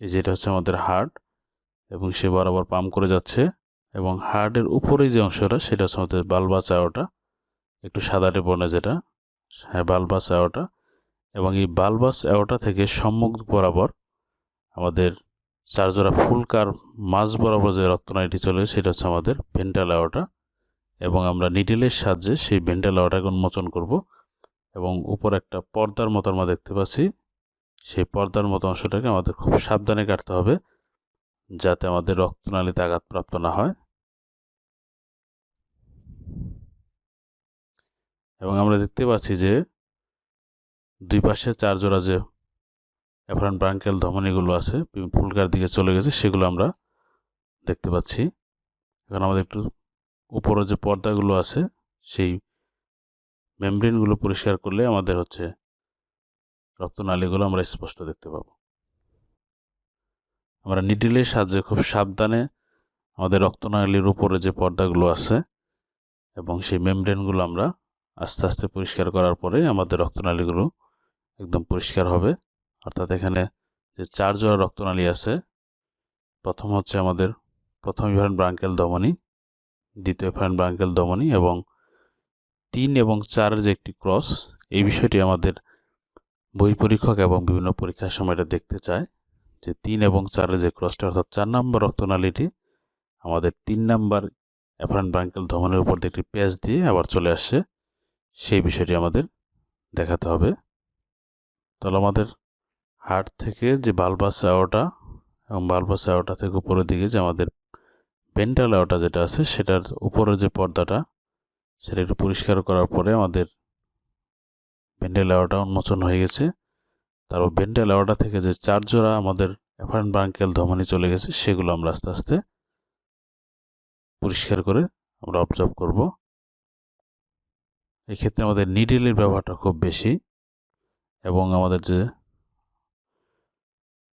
এই যেটা হচ্ছে আমাদের হার্ট এবং সে বরাবর পাম্প করে যাচ্ছে এবং হার্টের উপরে যে অংশটা সেটা হচ্ছে আমাদের বালবাস আয়োটা একটু সাদাটে বর্ণে যেটা হ্যাঁ বালবাস আয়োটা এবং এই বালবাস অ্যাওটা থেকে সম্মুখ বরাবর আমাদের চারজোড়া ফুলকার মাঝ বরাবর যে রক্তনালীটি চলে সেটা হচ্ছে আমাদের ভেন্টাল অ্যাওটা এবং আমরা নিডেলের সাহায্যে সেই ভেন্টাল অ্যাওটাকে উন্মোচন করব এবং উপর একটা পর্দার মতো আমরা দেখতে পাচ্ছি। সেই পর্দার মতো অংশটাকে আমাদের খুব সাবধানে কাটতে হবে যাতে আমাদের রক্তনালীতে আঘাতপ্রাপ্ত না হয়। এবং আমরা দেখতে পাচ্ছি যে দুই পাশে চার জোড়া যে অ্যাফারান ব্রাঙ্কেল ধমনীগুলো আছে ফুলকার দিকে চলে গেছে, সেগুলো আমরা দেখতে পাচ্ছি। এখন আমাদের একটু উপরে যে পর্দাগুলো আছে, সেই মেমব্রেনগুলো পরিষ্কার করলে আমাদের হচ্ছে রক্তনালীগুলো আমরা স্পষ্ট দেখতে পাব। আমরা নিডিলের সাহায্যে খুব সাবধানে আমাদের রক্তনালীর উপরে যে পর্দাগুলো আছে এবং সেই মেমব্রেনগুলো আমরা আস্তে আস্তে পরিষ্কার করার পরে আমাদের রক্তনালীগুলো একদম পরিষ্কার হবে। অর্থাৎ এখানে যে চার জোড়া রক্তনালী আছে, প্রথম হচ্ছে আমাদের প্রথম ইভারেন ব্রাঙ্কেল দমনী দ্বিতীয় ইভারেন ব্রাঙ্কেল দমনী এবং তিন এবং চারের যে একটি ক্রস, এই বিষয়টি আমাদের বই পরীক্ষক এবং বিভিন্ন পরীক্ষার সময় এটা দেখতে চায় যে তিন এবং চারের যে ক্রসটা অর্থাৎ চার নম্বর রক্তনালীটি আমাদের তিন নাম্বার অ্যাফারেন ব্রাঙ্কেল ধমনের উপর দিয়ে একটি পেঁয়াজ দিয়ে আবার চলে আসছে। সেই বিষয়টি আমাদের দেখাতে হবে। তাহলে আমাদের হার্ট থেকে যে বালবাস আওটা এবং বালবাস আওটা থেকে উপরের দিকে যে আমাদের পেন্টাল আওটা যেটা আছে, সেটার উপরের যে পর্দাটা, সেটা একটু পরিষ্কার করার পরে আমাদের পেন্টাল আওটা উন্মোচন হয়ে গেছে। তারপর বেন্টাল আওটা থেকে যে চার জোড়া আমাদের অ্যাফারেন ব্রাঙ্কেল ধমনী চলে গেছে, সেগুলো আমরা আস্তে আস্তে পরিষ্কার করে আমরা অবজার্ভ করব। এক্ষেত্রে আমাদের নিডেলের ব্যবহারটা খুব বেশি এবং আমাদের যে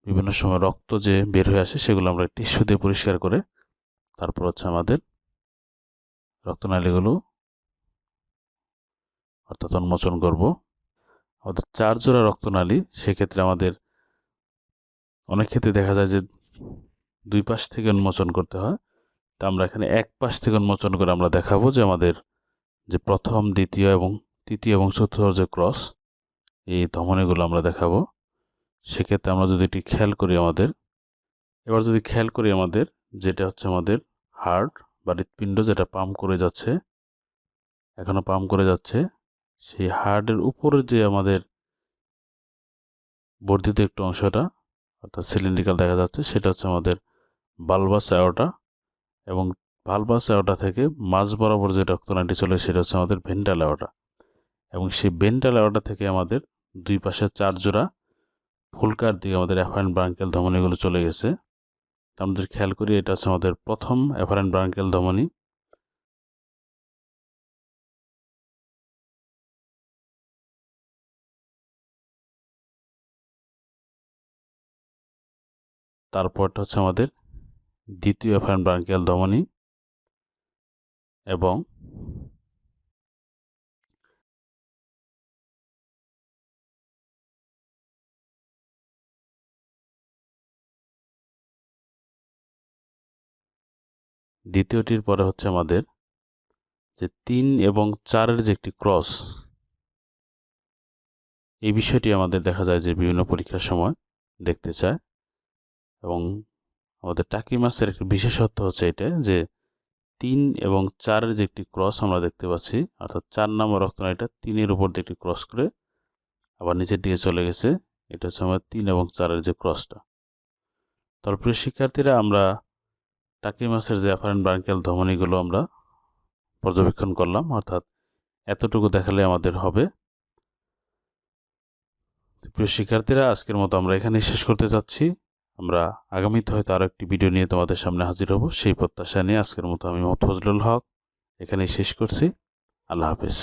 বিভিন্ন সময় রক্ত যে বের হয়ে আসে, সেগুলো আমরা টিস্যু দিয়ে পরিষ্কার করে তারপর হচ্ছে আমাদের রক্তনালীগুলো অর্থাৎ উন্মোচন করব। আমাদের চার জোড়া রক্তনালী, সেক্ষেত্রে আমাদের অনেক ক্ষেত্রে দেখা যায় যে দুই পাশ থেকে উন্মোচন করতে হয়। তা আমরা এখানে এক পাশ থেকে উন্মোচন করে আমরা দেখাবো যে আমাদের যে প্রথম, দ্বিতীয় এবং তৃতীয় এবং চতুর্থ যে ক্রস, এই ধমনীগুলো আমরা দেখাবো। সেক্ষেত্রে আমরা যদি এটি খেয়াল করি আমাদের, এবার যদি খেয়াল করি আমাদের, যেটা হচ্ছে আমাদের হার্ট বা হৃৎপিণ্ড যেটা পাম্প করে যাচ্ছে এখনও পাম্প করে যাচ্ছে সেই হার্টের উপরে যে আমাদের বর্ধিত একটু অংশটা অর্থাৎ সিলিন্ড্রিক্যাল দেখা যাচ্ছে, সেটা হচ্ছে আমাদের বালবাস অ্যাওটা এবং বালবাস অ্যাওটা থেকে মাঝ বরাবর যে রক্তনাটি চলে, সেটা হচ্ছে আমাদের ভেন্টাল অ্যাওটা এবং সেই ভেন্টাল অ্যাওটা থেকে আমাদের দুই পাশে চার জোড়া ফুলকার দিকে আমাদের অ্যাফারেন্ট ব্রাঙ্কেল ধমনীগুলো চলে গেছে। আমাদের খেয়াল করি, এটা হচ্ছে আমাদের প্রথম অ্যাফারেন্ট ব্রাঙ্কেল ধমনী। তারপরটা হচ্ছে আমাদের দ্বিতীয় অ্যাফারেন্ট ব্রাঙ্কেল ধমনী এবং দ্বিতীয়টির পরে হচ্ছে আমাদের যে তিন এবং চারের যে একটি ক্রস এই বিষয়টি আমাদের দেখা যায় যে বিভিন্ন পরীক্ষার সময় দেখতে চায়। এবং আমাদের টাকি মাছের একটি বিশেষত্ব হচ্ছে এটা যে তিন এবং চারের যে একটি ক্রস আমরা দেখতে পাচ্ছি, অর্থাৎ চার নম্বর রক্তনালীটা তিনের উপর দিয়ে একটি ক্রস করে আবার নিচের দিকে চলে গেছে, এটা হচ্ছে আমাদের তিন এবং চারের যে ক্রসটা। তারপরে শিক্ষার্থীরা, আমরা টাকি মাছের যে অ্যাফারেন্ট ব্রাঙ্কেল ধমনীগুলো আমরা পর্যবেক্ষণ করলাম, অর্থাৎ এতটুকু দেখালে আমাদের হবে। প্রিয় শিক্ষার্থীরা, আজকের মতো আমরা এখানেই শেষ করতে চাচ্ছি। আমরা আগামীতে হয়তো আরও একটি ভিডিও নিয়ে তোমাদের সামনে হাজির হব। সেই প্রত্যাশা নিয়ে আজকের মতো আমি মোহাম্মদ ফজলুল হক এখানেই শেষ করছি। আল্লাহ হাফেজ।